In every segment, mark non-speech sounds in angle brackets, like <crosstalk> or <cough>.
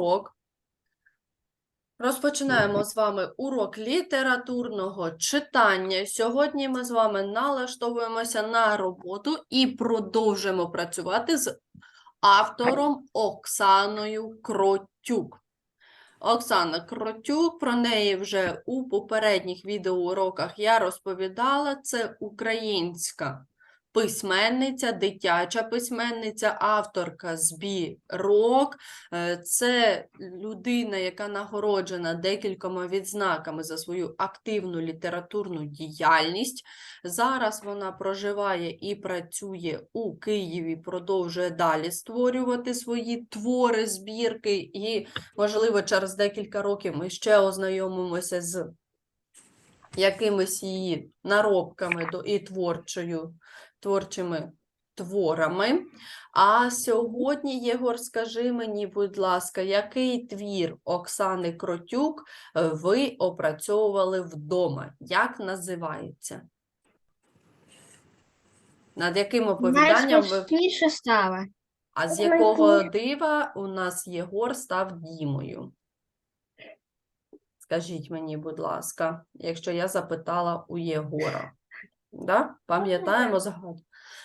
урок. Розпочинаємо з вами урок літературного читання. Сьогодні ми з вами налаштовуємося на роботу і продовжуємо працювати з автором Оксаною Кротюк. Оксана Кротюк, про неї вже у попередніх відеоуроках я розповідала. Це українська письменниця, дитяча письменниця, авторка збірок. Е, Це людина, яка нагороджена декількома відзнаками за свою активну літературну діяльність. Зараз вона проживає і працює у Києві, продовжує далі створювати свої твори, збірки, і, можливо, через декілька років ми ще ознайомимося з якимись її наробками і творчою, творчими творами. А сьогодні, Єгор, скажи мені, будь ласка, який твір Оксани Кротюк е, ви опрацьовували вдома? Як називається? Над яким оповіданням ви става. а з якого дива у нас Єгор став Дімою? Скажіть мені, будь ласка, якщо я запитала у Єгора. Да? Пам'ятаємо загадку?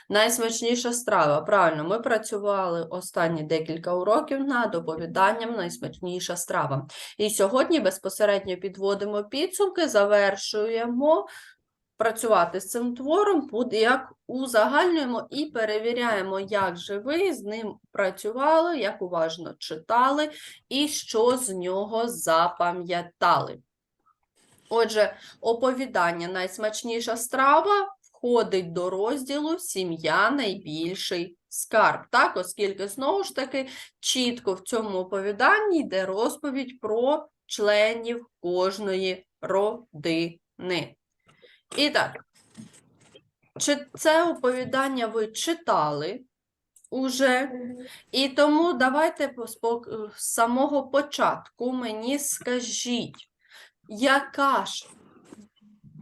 Найсмачніша страва. Правильно, ми працювали останні декілька уроків над оповіданням Найсмачніша страва. І сьогодні безпосередньо підводимо підсумки, завершуємо працювати з цим твором, як узагальнюємо і перевіряємо, як же ви з ним працювали, як уважно читали і що з нього запам'ятали. Отже, оповідання Найсмачніша страва входить до розділу Сім'я найбільший скарб. Так, оскільки знову ж таки чітко в цьому оповіданні йде розповідь про членів кожної родини. І так, чи це оповідання ви читали уже? І тому давайте з самого початку мені скажіть, яка ж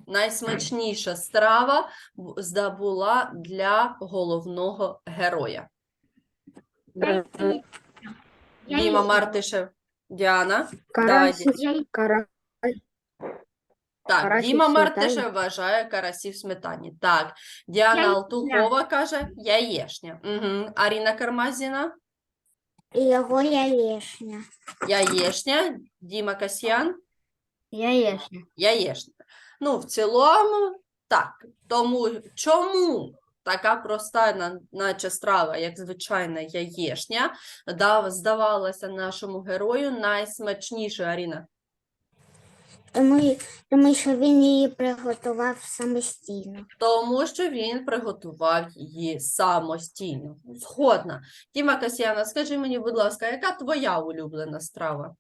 найсмачніша страва здобула для головного героя? Діма Мартишев, Діана. Кара... Так, Карасі Діма в. Мартишев вважає карасі в сметані. Так, Діана Яєчня. Алтухова каже яєшня. Угу. Аріна Кармазіна Його яєшня. яєшня. Діма Касьян яєшня. яєшня. Ну, в цілому, так. Тому чому така проста, наче страва, як звичайна яєшня, да, здавалася нашому герою найсмачнішою, Аріна? Тому, тому що він її приготував самостійно. Тому що він приготував її самостійно. Згодна. Діма Касьяна, скажи мені, будь ласка, яка твоя улюблена страва?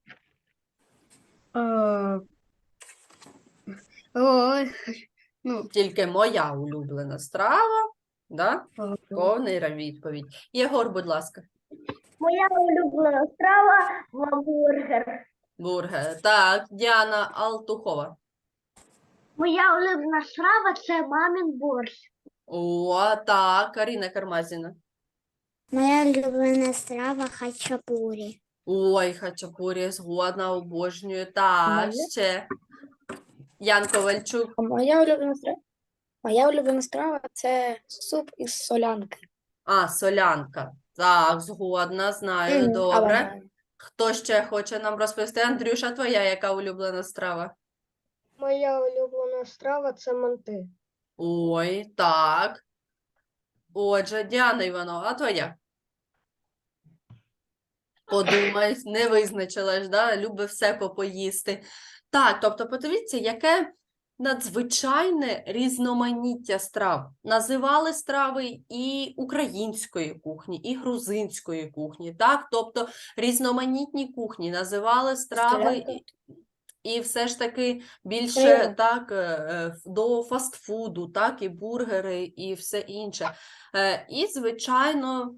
Е, Ой, <laughs> ну, Тільки моя улюблена страва, да? Повний відповідь. Єгор, будь ласка. Моя улюблена страва гамбургер. Бургер. Так, Діана Алтухова. Моя улюблена страва це мамін борщ. О, так, Каріна Кармазіна. Моя улюблена страва хачапурі. Ой, хачапурі, згодна, обожнюю. Так, Моя? ще. Ян Ковальчук. Моя улюблена страва. Моя улюблена страва це суп із солянки. А, солянка. Так, згодна, знаю, М, добре. але Хто ще хоче нам розповісти? Андрюша, твоя яка улюблена страва? Моя улюблена страва це манти. Ой, так. Отже, Діана Іванова, а твоя? Подумай, не визначилась, да? Любить все попоїсти. Так, тобто, подивіться, яке надзвичайне різноманіття страв. Називали страви і української кухні, і грузинської кухні, так? Тобто різноманітні кухні називали страви і, все ж таки більше так е, е, до фастфуду, так, і бургери, і все інше. Е, І, звичайно,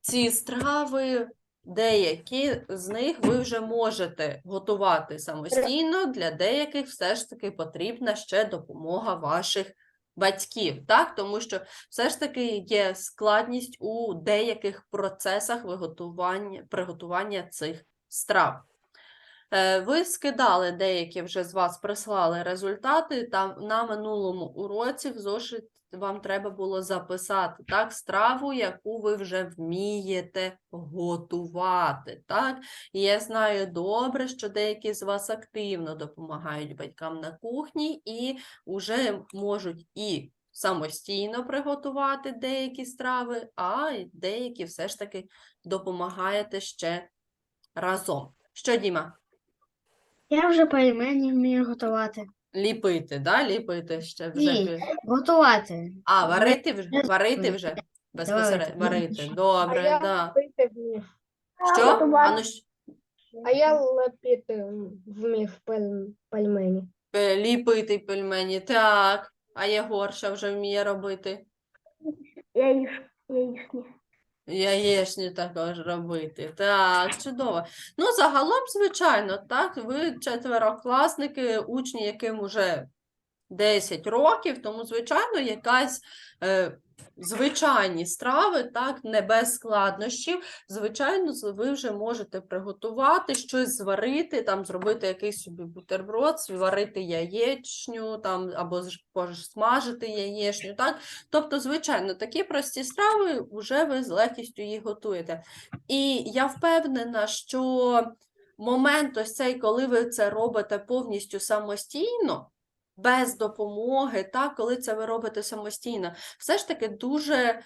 ці страви, деякі з них ви вже можете готувати самостійно, для деяких все ж таки потрібна ще допомога ваших батьків, так? Тому що все ж таки є складність у деяких процесах виготування, приготування цих страв. Е, Ви скидали деякі вже з вас прислали результати. Там на минулому уроці в зошит вам треба було записати так, страву, яку ви вже вмієте готувати. Так? І я знаю добре, що деякі з вас активно допомагають батькам на кухні і вже можуть і самостійно приготувати деякі страви, а деякі все ж таки допомагаєте ще разом. Що, Діма? Я вже пельмені вмію готувати. Ліпити, да? Ліпити ще вже. Ні. Готувати. А, варити вже? Варити вже? Безпосередньо. Варити. Добре, я да. лепити вмів. Що? А ну, щ- А я лепити вмів пель- пельмені. Е, Ліпити пельмені, так. А Єгор що вже вміє робити? Яїш, яєчні. Яєчні також робити. Так, чудово. Ну, загалом, звичайно, так, ви четверокласники, учні, яким уже 10 років, тому, звичайно, якась е, звичайні страви, так, не без складнощів. Звичайно, ви вже можете приготувати щось зварити, там зробити якийсь собі бутерброд, зварити яєчню, там або смажити яєчню. Так? Тобто, звичайно, такі прості страви вже ви з легкістю їх готуєте. І я впевнена, що момент ось цей, коли ви це робите повністю самостійно, без допомоги, та коли це ви робите самостійно, все ж таки дуже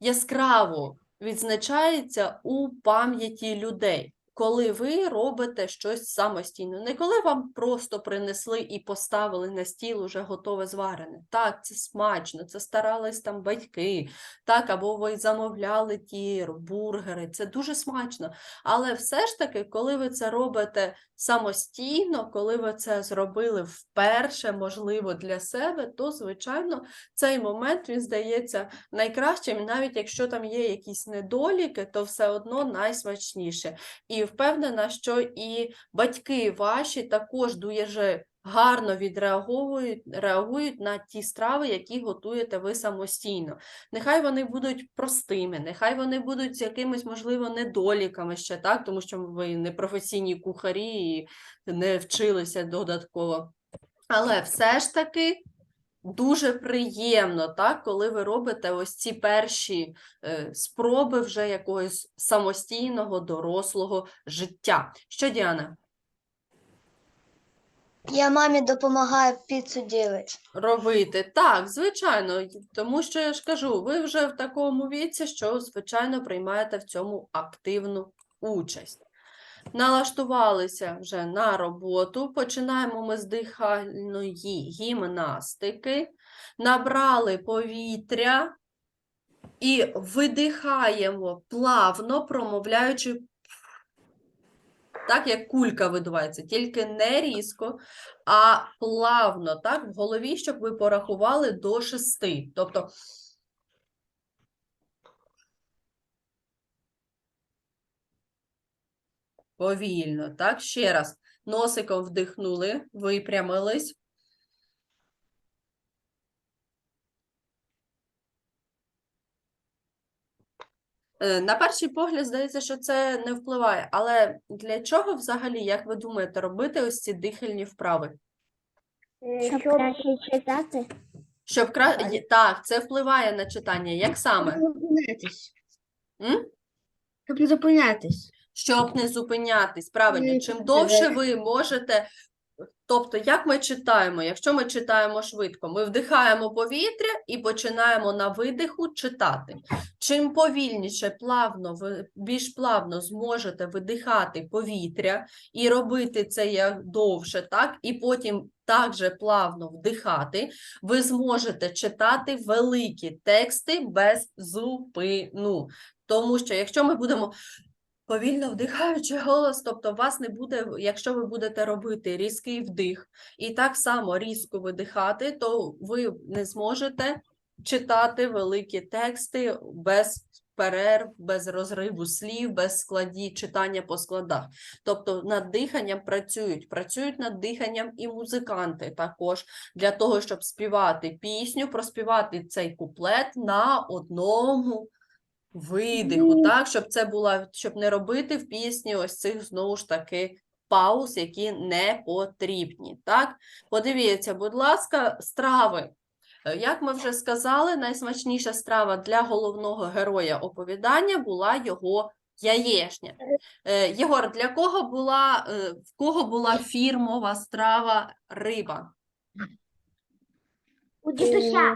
яскраво відзначається у пам'яті людей, коли ви робите щось самостійно. Не коли вам просто принесли і поставили на стіл уже готове зварене. Так, це смачно, це старались там батьки, так, або ви замовляли ті бургери, це дуже смачно. Але все ж таки, коли ви це робите самостійно, коли ви це зробили вперше, можливо, для себе, то, звичайно, цей момент він здається найкращим, навіть якщо там є якісь недоліки, то все одно найсмачніше. І впевнена, що і батьки ваші також дуже гарно відреагують реагують на ті страви, які готуєте ви самостійно. Нехай вони будуть простими, нехай вони будуть з якимись, можливо, недоліками ще, так, тому що ви не професійні кухарі і не вчилися додатково. Але все ж таки дуже приємно, так, коли ви робите ось ці перші е, спроби вже якогось самостійного дорослого життя. Що, Діана? Я мамі допомагаю піцу робити. Робити так, звичайно, тому що я ж кажу, ви вже в такому віці, що звичайно приймаєте в цьому активну участь. Налаштувалися вже на роботу. Починаємо ми з дихальної гімнастики, набрали повітря і видихаємо плавно, промовляючи так, як кулька видувається, тільки не різко, а плавно, так, в голові, щоб ви порахували до шести. Тобто повільно, так, ще раз. Носиком вдихнули, випрямились. Е, На перший погляд здається, що це не впливає, але для чого взагалі, як ви думаєте, робити ось ці дихальні вправи? Щоб краще читати. Щоб кра... Так, це впливає на читання. Як саме? Щоб не зупинятись. М? Щоб не зупинятись. Щоб не зупинятись, правильно. Чим довше ви можете. Тобто, як ми читаємо? Якщо ми читаємо швидко, ми вдихаємо повітря і починаємо на видиху читати. Чим повільніше, плавно, ви більш плавно зможете видихати повітря і робити це як довше, так, і потім також плавно вдихати, ви зможете читати великі тексти без зупину. Тому що якщо ми будемо повільно вдихаючи голос, тобто вас не буде, якщо ви будете робити різкий вдих і так само різко видихати, то ви не зможете читати великі тексти без перерв, без розриву слів, без складі читання по складах. Тобто над диханням працюють, працюють над диханням і музиканти також для того, щоб співати пісню, проспівати цей куплет на одному видиху, так, щоб це була, щоб не робити в пісні ось цих знову ж таки пауз, які не потрібні. Так, подивіться, будь ласка, страви. Е, Як ми вже сказали, найсмачніша страва для головного героя оповідання була його яєшня. Е, Єгор, для кого була, е, в кого була фірмова страва риба? У дідуся.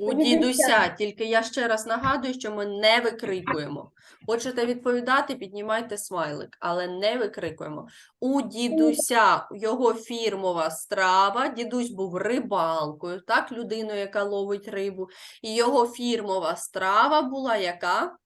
У дідуся, тільки я ще раз нагадую, що ми не викрикуємо. Хочете відповідати, піднімайте смайлик, але не викрикуємо. У дідуся його фірмова страва. Дідусь був рибалкою, так, людиною, яка ловить рибу. І його фірмова страва була яка?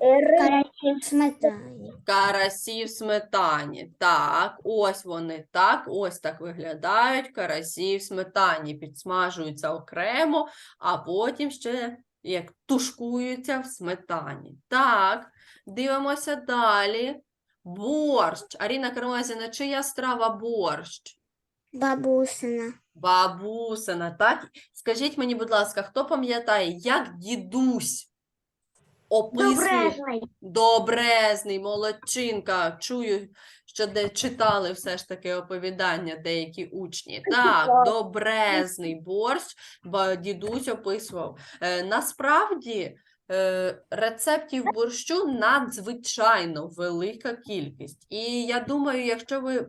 Карасі в сметані. Карасі в сметані. Так, ось вони так, ось так виглядають карасі в сметані. Підсмажуються окремо, а потім ще як тушкуються в сметані. Так, дивимося далі. Борщ. Аріна Кармазіна, чия страва борщ? Бабусина. Бабусина, так? Скажіть мені, будь ласка, хто пам'ятає, як дідусь описує Добрезний. Добрезний, молодчинка. Чую, що де читали все ж таки оповідання деякі учні. Так, добрезний борщ, ба- дідусь описував. Е, насправді е, рецептів борщу надзвичайно велика кількість. І я думаю, якщо ви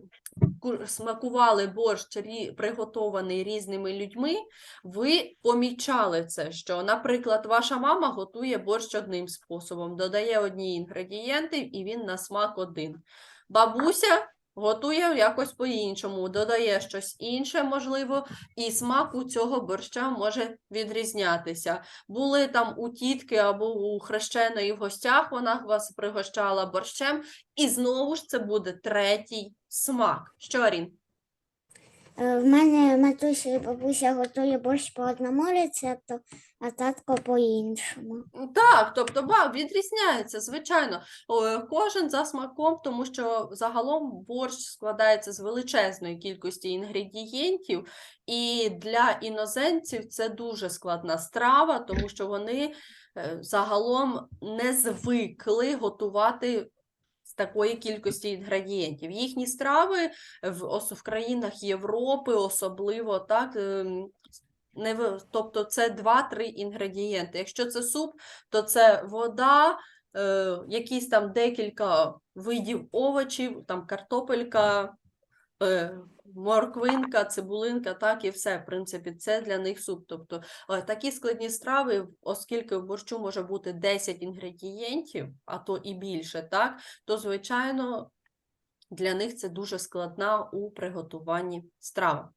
смакували борщ приготований різними людьми, ви помічали це, що, наприклад, ваша мама готує борщ одним способом, додає одні інгредієнти, і він на смак один. Бабуся готує якось по-іншому, додає щось інше, можливо, і смак у цього борща може відрізнятися. Були там у тітки або у хрещеної в гостях, вона вас пригощала борщем, і знову ж це буде третій смак. Що, Арін? Е, В мене матуся і бабуся готує борщ по одному рецепту, а татко по іншому. Так, тобто ба, відрізняється, звичайно. Кожен за смаком, тому що загалом борщ складається з величезної кількості інгредієнтів, і для іноземців це дуже складна страва, тому що вони е, загалом не звикли готувати з такої кількості інгредієнтів. Їхні страви в, в країнах Європи особливо так. ем, Не, тобто це 2-3 інгредієнти. Якщо це суп, то це вода, е, якісь там декілька видів овочів, там картопелька, морквинка, цибулинка, так і все. В принципі, це для них суп. Тобто е, такі складні страви, оскільки в борщу може бути 10 інгредієнтів, а то і більше, так, то звичайно для них це дуже складна у приготуванні страва.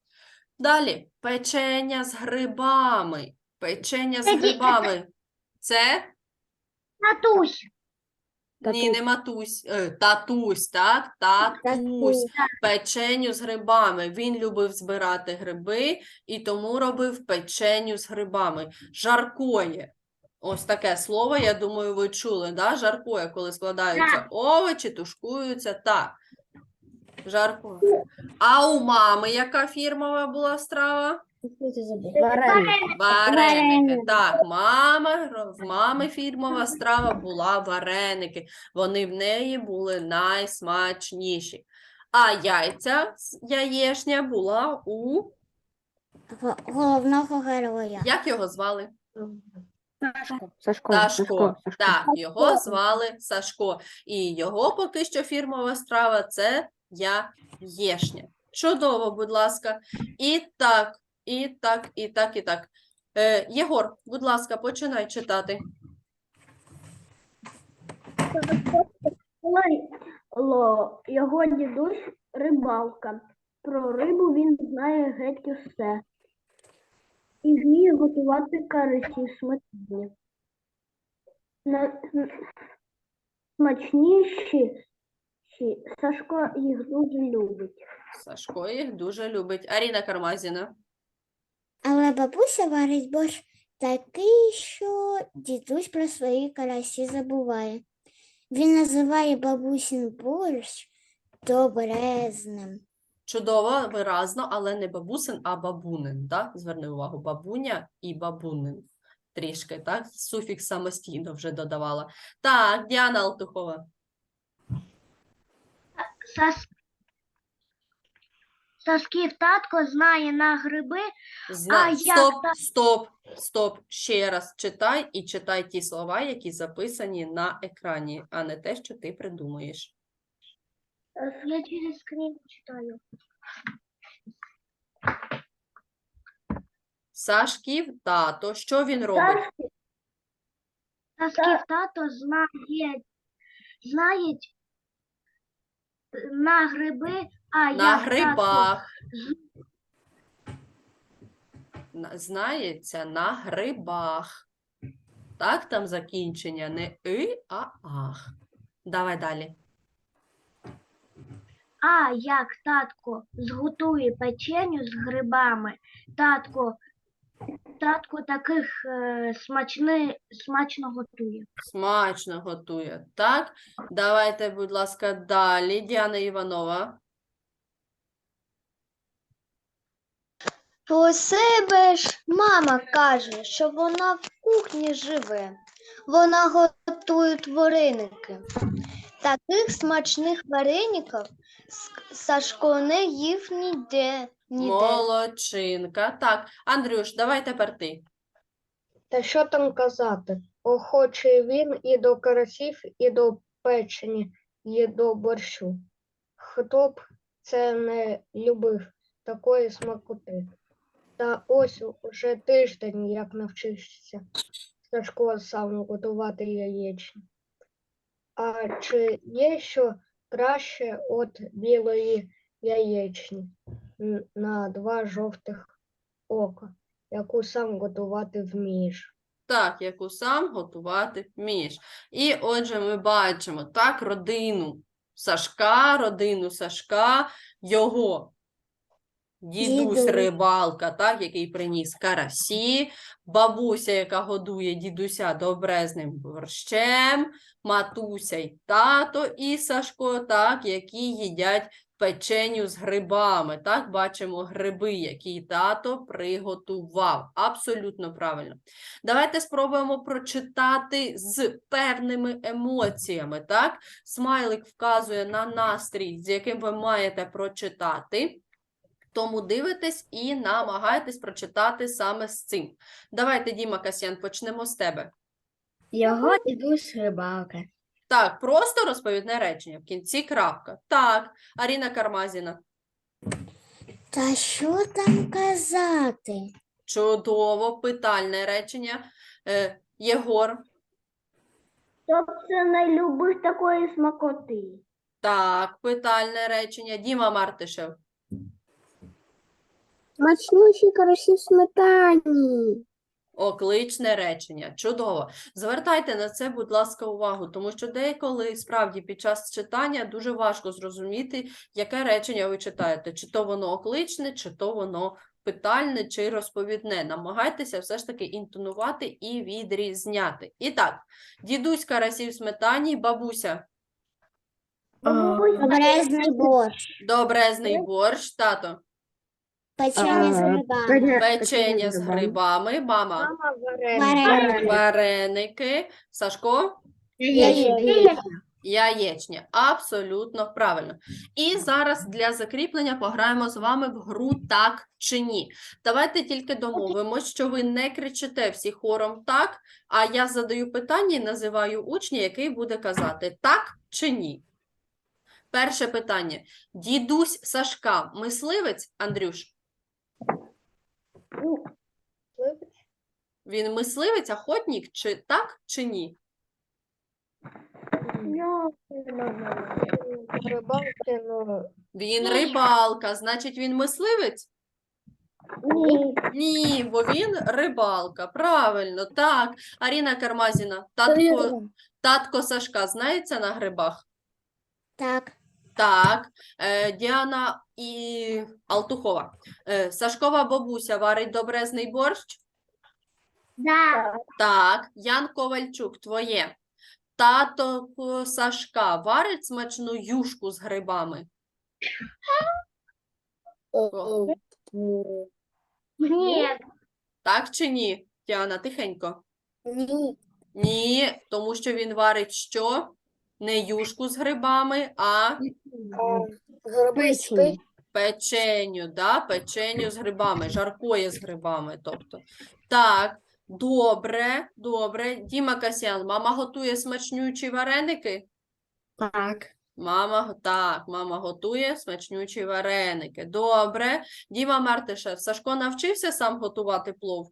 Далі печення з грибами. Печення з грибами. Це Татусь. Ні, не матусь, е, татусь, так? Татусь. Печеню з грибами. Він любив збирати гриби і тому робив печеню з грибами. Жаркоє. Ось таке слово, я думаю, ви чули, да? Жаркоє, коли складаються овочі, тушкуються, так. Жаркоє. А у мами яка фірмова була страва? Вареники. Вареники. Так, мама, в мами фірмова страва була вареники. Вони в неї були найсмачніші. А яйця, яєшня була у, Головного героя. як його звали? Сашко, Сашко. Так, його звали Сашко. І його поки що фірмова страва це яєшня. Чудово, будь ласка. І так, і так, і так, і так. Е, Єгор, будь ласка, починай читати. Ло, його дідусь рибалка. Про рибу він знає геть усе. І вміє готувати карасі сметані. На, смачніші Сашко їх дуже любить. Сашко їх дуже любить. Аріна Кармазіна. Але бабуся варить борщ такий, що дідусь про свої карасі забуває. Він називає бабусін борщ добрезним. Чудово, виразно, але не бабусин, а бабунин. Так? Зверни увагу, бабуня і бабунин. трішки, так? Суфікс самостійно вже додавала. Так, Діана Алтухова. Сас... Сасків татко знає на гриби. Зна... як Стоп, та- стоп, стоп. Ще раз читай і читай ті слова, які записані на екрані, а не те, що ти придумуєш. Е, Я через скрін читаю. Сашків тато, що він робить? Сасків тато знає, е, на гриби, а На татко грибах. На- Знається на грибах. Так, там закінчення не и, а ах. Давай далі. А як татко зготує печеню з грибами, татко, татко таких е, смачни, смачно готує. Смачно готує. Так, давайте, будь ласка, далі. Діана Іванова. У себе ж мама каже, що вона в кухні живе. Вона готує вареники. Таких смачних вареників Сашко не їв ніде. ніде. Молодчинка. Так, Андрюш, давай тепер ти. Та що там казати? Охочий він і до карасів, і до печені, і до борщу. Хто б це не любив такої смакоти? Та ось уже тиждень, як навчився Сашко сам готувати яєчні. А чи є що краще от білої яєчні на два жовтих ока? яку сам готувати вмієш. Так, яку сам готувати вмієш. І отже, ми бачимо так родину Сашка, родину Сашка, його дідусь рибалка, так, який приніс карасі, бабуся, яка годує дідуся добрезним борщем, матуся й тато і Сашко, так, які їдять печеню з грибами. Так, бачимо гриби, які тато приготував. Абсолютно правильно. Давайте спробуємо прочитати з певними емоціями. Так? Смайлик вказує на настрій, з яким ви маєте прочитати. Тому дивитесь і намагайтесь прочитати саме з цим. Давайте, Діма Касьян, почнемо з тебе. Його дідусь рибалка. Так, просто розповідне речення. В кінці крапка. Так, Аріна Кармазіна. Та що там казати? Чудово, питальне речення. Е, Єгор. Це не любив такої смакоти. Так, питальне речення. Діма Мартишев. Смачнющі карасі в сметані. Окличне речення. Чудово. Звертайте на це, будь ласка, увагу, тому що деколи справді під час читання дуже важко зрозуміти, яке речення ви читаєте, чи то воно окличне, чи то воно питальне, чи розповідне. Намагайтеся все ж таки інтонувати і відрізняти. І так, дідусь карасів сметані, бабуся, Обережний борщ, добрезний борщ, тато, печення з грибами, печення з грибами, мама, Мама вареники. вареники, вареники, Сашко. яєчня. Яєчня, абсолютно правильно. І зараз для закріплення пограємо з вами в гру так чи ні. Давайте тільки домовимось, що ви не кричите всі хором так, а я задаю питання і називаю учня, який буде казати так чи ні. Перше питання. Дідусь Сашка, мисливець, Андрюш? Він мисливець, охотник, чи так, чи ні? Рибалки, ну, Він рибалка, значить він мисливець? Ні. Ні, бо він рибалка. Правильно, так. Аріна Кармазіна, татко, татко Сашка знається на грибах? Так, Так. Е, Діана і Алтухова. Е, Сашкова бабуся варить добрезний борщ? Да. Так. Ян Ковальчук, твоє. Тато е, Сашка варить смачну юшку з грибами? Ні. Так чи ні? Діана, тихенько. Ні. Ні, тому що він варить що? Не юшку з грибами, а Гриби спить. печеню, да? Печеню з грибами, жаркоє з грибами. Тобто. Так, добре, добре. Діма Касян, мама готує смачнючі вареники? Так. Мама, го- так, мама готує смачнючі вареники. Добре. Діма Мартишев, Сашко навчився сам готувати плов?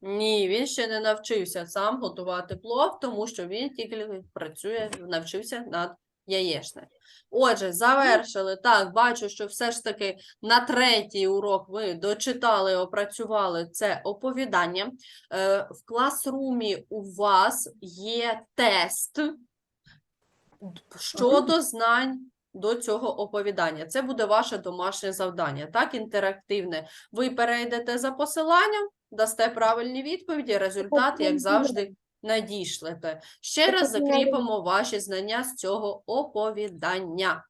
Ні, він ще не навчився сам готувати плов, тому що він тільки працює, навчився над яєчнею. Отже, завершили. Так, бачу, що все ж таки на третій урок ви дочитали, опрацювали це оповідання. Е, в класрумі у вас є тест щодо знань до цього оповідання. Це буде ваше домашнє завдання, так, інтерактивне. Ви перейдете за посиланням, дасте правильні відповіді, результат, як завжди, надішлете. Ще раз закріпимо ваші знання з цього оповідання.